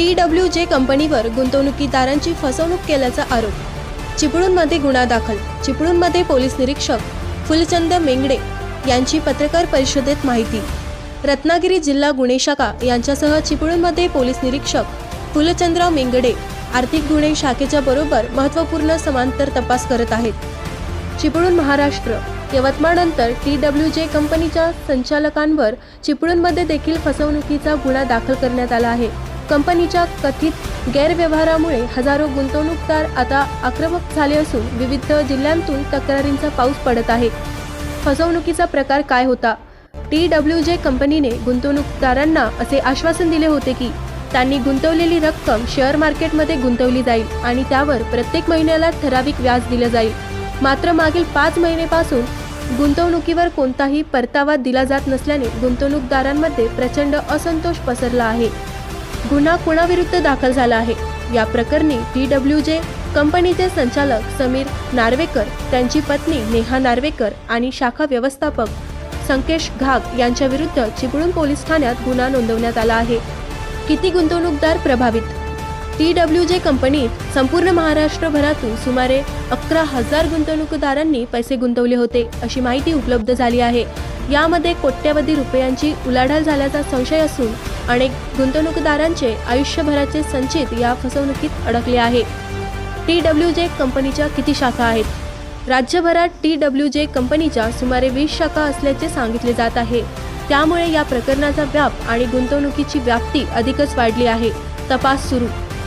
T W जे कंपनीवर गुंतवणुकीदारांची फसवणूक केल्याचा आरोप. चिपळूणमध्ये गुन्हा दाखल. चिपळूणमध्ये पोलीस निरीक्षक फुलचंद मेंगडे यांची पत्रकार परिषदेत माहिती. रत्नागिरी जिल्हा गुन्हे शाखा यांच्यासह चिपळूणमध्ये पोलीस निरीक्षक फुलचंद्र मेंगडे आर्थिक गुन्हे शाखेच्या बरोबर महत्त्वपूर्ण समांतर तपास करत आहेत. चिपळूण महाराष्ट्र यवतमाळनंतर टी डब्ल्यू जे कंपनीच्या संचालकांवर चिपळूणमध्ये देखील फसवणुकीचा गुन्हा दाखल करण्यात आला आहे. कंपनीच्या कथित गैरव्यवहारामुळे हजारो गुंतवणूकदार आता आक्रमक झाले असून विविध जिल्ह्यांतून तक्रारींचा पाऊस पडत आहे. फसवणुकीचा प्रकार काय होता? टी डब्ल्यू जे कंपनीने गुंतवणूकदारांना असे आश्वासन दिले होते की त्यांनी गुंतवलेली रक्कम शेअर मार्केटमध्ये गुंतवली जाईल आणि त्यावर प्रत्येक महिन्याला ठराविक व्याज दिलं जाईल. मात्र मागील पाच महिनेपासून गुंतवणुकीवर कोणताही परतावा दिला जात नसल्याने गुंतवणूकदारांमध्ये प्रचंड असंतोष पसरला आहे. गुन्हा कुणाविरुद्ध दाखल झाला आहे? या प्रकरणी डी डब्ल्यू जे कंपनीचे संचालक समीर नार्वेकर त्यांची पत्नी नेहा नार्वेकर आणि शाखा व्यवस्थापक संकेश घाग यांच्याविरुद्ध चिपळूण पोलीस ठाण्यात गुन्हा नोंदवण्यात आला आहे. किती गुंतवणूकदार प्रभावित? टी डब्ल्यू जे कंपनीत संपूर्ण महाराष्ट्रभरातून सुमारे अकरा हजार गुंतवणूकदारांनी पैसे गुंतवले होते अशी माहिती उपलब्ध झाली आहे. यामध्ये कोट्यवधी रुपयांची उलाढाल झाल्याचा संशय असून अनेक गुंतवणूकदारांचे आयुष्यभराचे संचित या फसवणुकीत अडकले आहे. टी डब्ल्यू जे कंपनीच्या किती शाखा आहेत? राज्यभरात टी डब्ल्यू जे कंपनीच्या सुमारे वीस शाखा असल्याचे सांगितले जात आहे. त्यामुळे या प्रकरणाचा व्याप आणि गुंतवणुकीची व्याप्ती अधिकच वाढली आहे. तपास सुरू.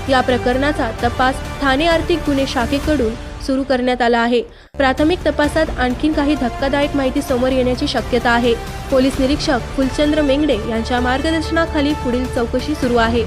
या प्रकरणाचा तपास ठाणे आर्थिक गुन्हे शाखेकडून सुरू करण्यात आला आहे. प्राथमिक तपासात आणखीन काही धक्कादायक माहिती समोर येण्याची शक्यता आहे. पोलीस निरीक्षक फुलचंद्र मेंगडे यांच्या मार्गदर्शनाखाली पुढील चौकशी सुरू आहे.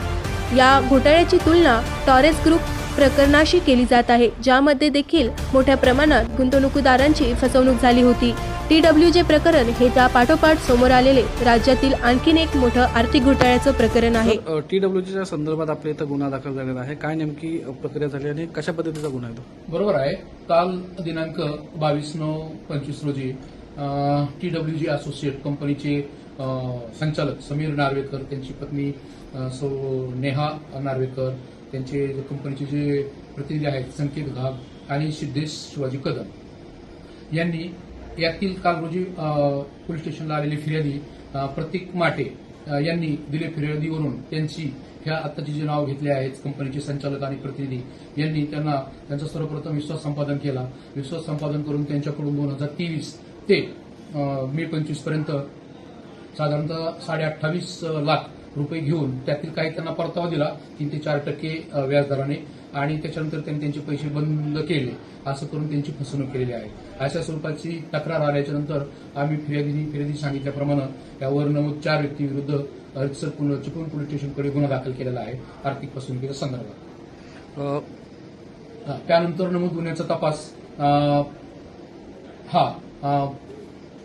या घोटाळ्याची तुलना टॉरेस ग्रुप प्रकरणाशी केली जात आहे ज्यामध्ये देखील मोठ्या प्रमाणात गुंतवणूकदारांची फसवणूक झाली होती. टी डब्ल्यू जे प्रकरण हे त्या पाठोपाठ समोर आलेले राज्यातील आणखीन एक मोठं आर्थिक घोटाळ्याचं प्रकरण आहे. टी डब्ल्यूच्या संदर्भात आपल्या इथं गुन्हा दाखल झालेला आहे. काय नेमकी प्रक्रिया झाली आणि कशा पद्धतीचा गुन्हा आहे बरोबर आहे. काल दिनांक बावीस नऊ पंचवीस रोजी टी डब्ल्यू जी असोसिएट कंपनीचे संचालक समीर नार्वेकर त्यांची पत्नी सौ नेहा नार्वेकर त्यांचे कंपनीचे जे प्रतिनिधी आहेत संकेत घाग आणि सिद्धेश शिवाजी कदम यांनी यातील काल रोजी पोलीस स्टेशनला आलेली फिर्यादी प्रतीक माटे यांनी दिले. फिर्यादीवरून त्यांची ह्या आत्ताचे जे नाव घेतले आहेत कंपनीचे संचालक आणि प्रतिनिधी यांनी त्यांना त्यांचा सर्वप्रथम विश्वास संपादन केला. विश्वास संपादन करून त्यांच्याकडून दोन हजार तेवीस ते मे पंचवीसपर्यंत साधारणतः साडे अठ्ठावीस लाख रुपये घेऊन त्यातील काही त्यांना परतावा दिला तीन ते चार टक्के व्याजदराने. आणि त्याच्यानंतर त्यांनी त्यांचे पैसे बंद केले असं करून त्यांची फसवणूक केलेली आहे. अशा स्वरूपाची तक्रार आल्याच्यानंतर आम्ही फिर्यादी फिर्यादी सांगितल्याप्रमाणे यावर नमूद चार व्यक्तीविरुद्ध रितसर चिपळूण पोलीस स्टेशनकडे गुन्हा दाखल केलेला आहे आर्थिक फसवणुकीच्या संदर्भात. त्यानंतर नमूद गुन्ह्याचा तपास हा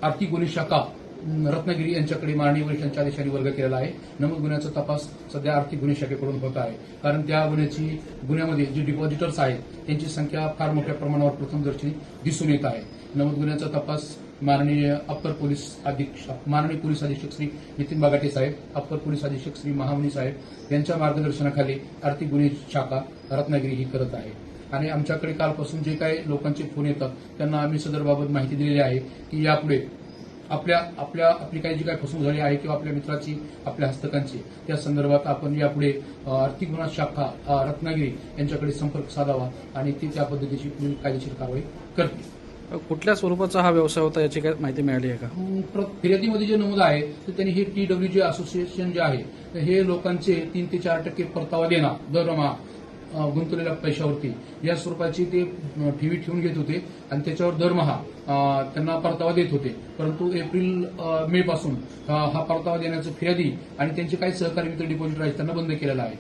आर्थिक गुन्हे शाखा रत्नागिरी यांच्याकडे माननीय वरिष्ठांच्या आदेशाने वर्ग केलेला आहे. नमूद गुन्ह्याचा तपास सध्या आर्थिक गुन्हे शाखेकडून होत आहे. कारण त्या गुन्ह्याची गुन्ह्यामध्ये जे डिपॉझिटर्स आहेत त्यांची संख्या फार मोठ्या प्रमाणावर प्रथमदर्शनी दिसून येत आहे. नमूद गुन्ह्याचा तपास माननीय अप्पर पोलीस अधीक्षक माननीय पोलीस अधीक्षक श्री नितीन बागाटे साहेब अप्पर पोलीस अधीक्षक श्री महामनी साहेब यांच्या मार्गदर्शनाखाली आर्थिक गुन्हे शाखा रत्नागिरी ही करत आहे. आणि आमच्याकडे कालपासून जे काही लोकांचे फोन येतात त्यांना आम्ही सदरबाबत माहिती दिलेली आहे की यापुढे आपल्या आपल्या आपली काही जी काही फसवणूक झाली आहे किंवा आपल्या मित्राची आपल्या हस्तकांची त्या संदर्भात आपण यापुढे आर्थिक गुन्हा शाखा रत्नागिरी यांच्याकडे संपर्क साधावा आणि ती त्या पद्धतीची कायदेशीर कारवाई करतील. कुठल्या स्वरूपाचा हा व्यवसाय होता याची काय माहिती मिळाली आहे का? फिर्यादीमध्ये जे नमूद आहे तर त्यांनी हे टी डब्ल्यू जे असोसिएशन जे आहे हे लोकांचे तीन ते चार टक्के परतावा देणार दरमहा गुंतवलेल्या पैशावरती. या स्वरूपाची ते ठेवी ठेवून घेत होते आणि त्याच्यावर दरमहा त्यांना परतावा देत होते. परंतु एप्रिल मे पासून हा परतावा देण्याचं फिर्यादी आणि त्यांचे काही सहकारी मित्र डिपॉझिटर आहेत त्यांना बंद केलेला आहे.